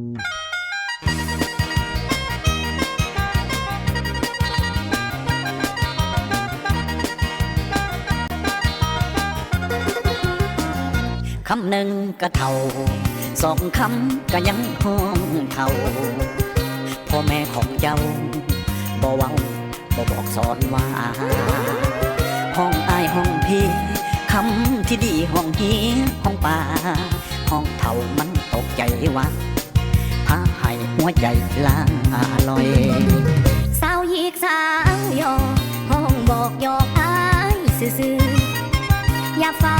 คำหนึ่งก็เท่าสองคำก็ยังห้องเท่าพ่อแม่ของเจ้าบอกว่าบ่บอกสอนว่า ห้องอายห้องพี่คำที่ดีห้องเฮียห้องป่าห้องเท่ามันตกใจว่า หัวใจลาลอยเสาวยีกสาวยอห้องบอกยอกอายซื่อๆอย่าเฝ้า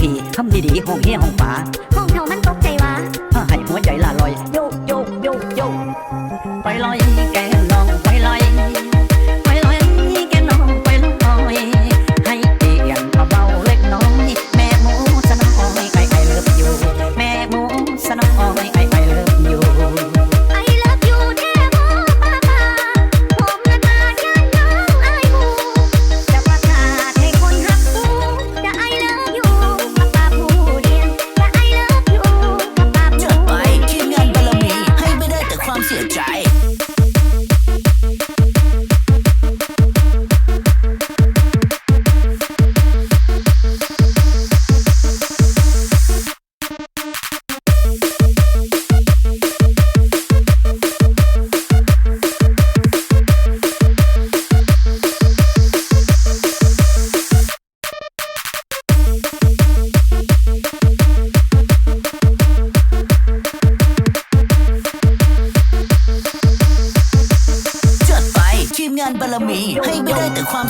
ผีคำดีๆห้องเฮห้องฝาห้องเฮา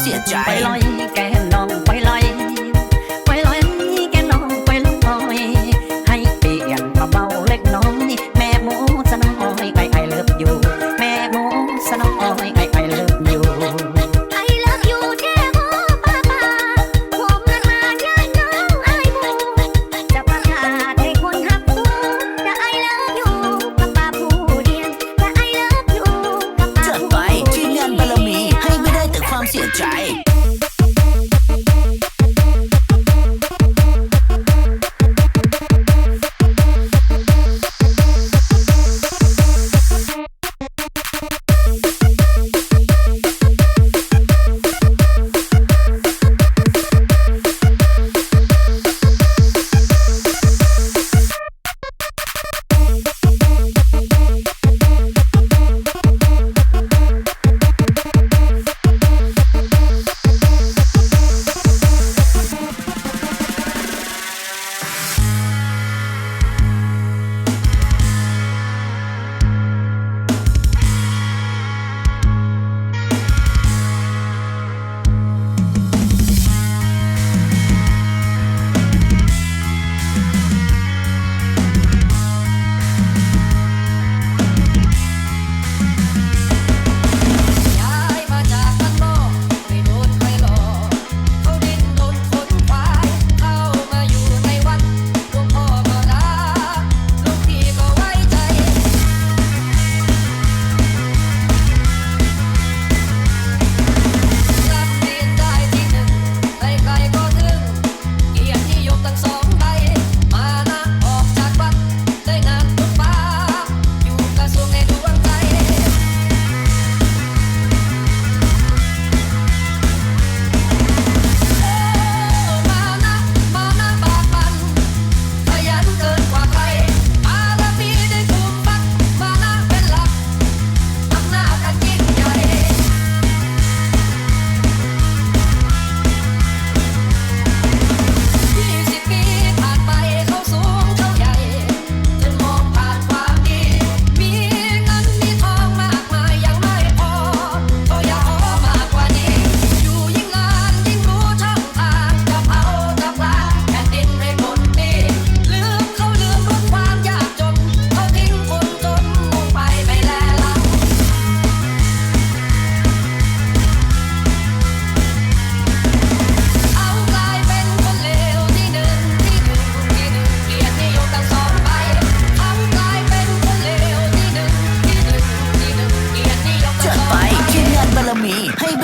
เสี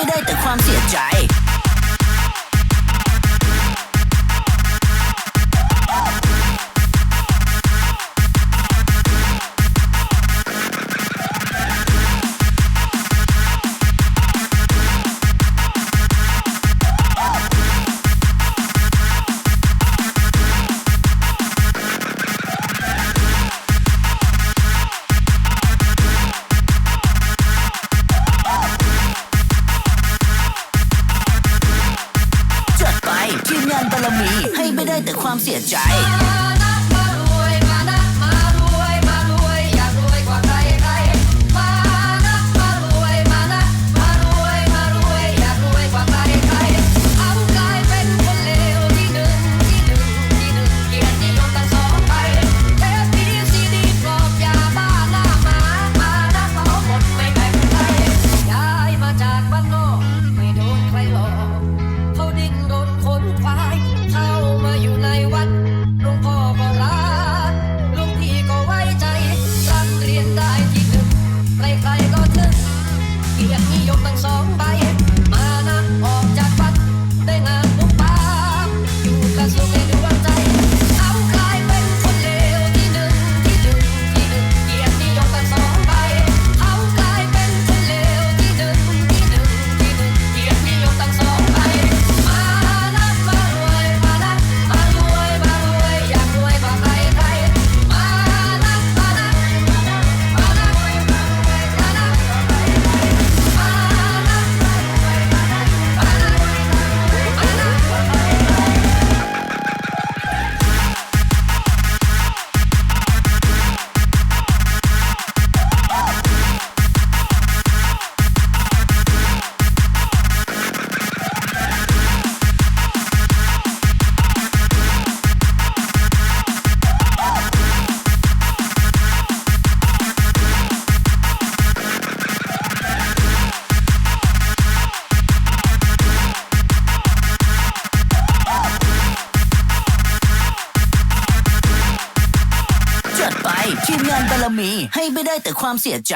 ได้แต่ความเสียใจ เสี มี ให้ไม่ได้แต่ความเสียใจ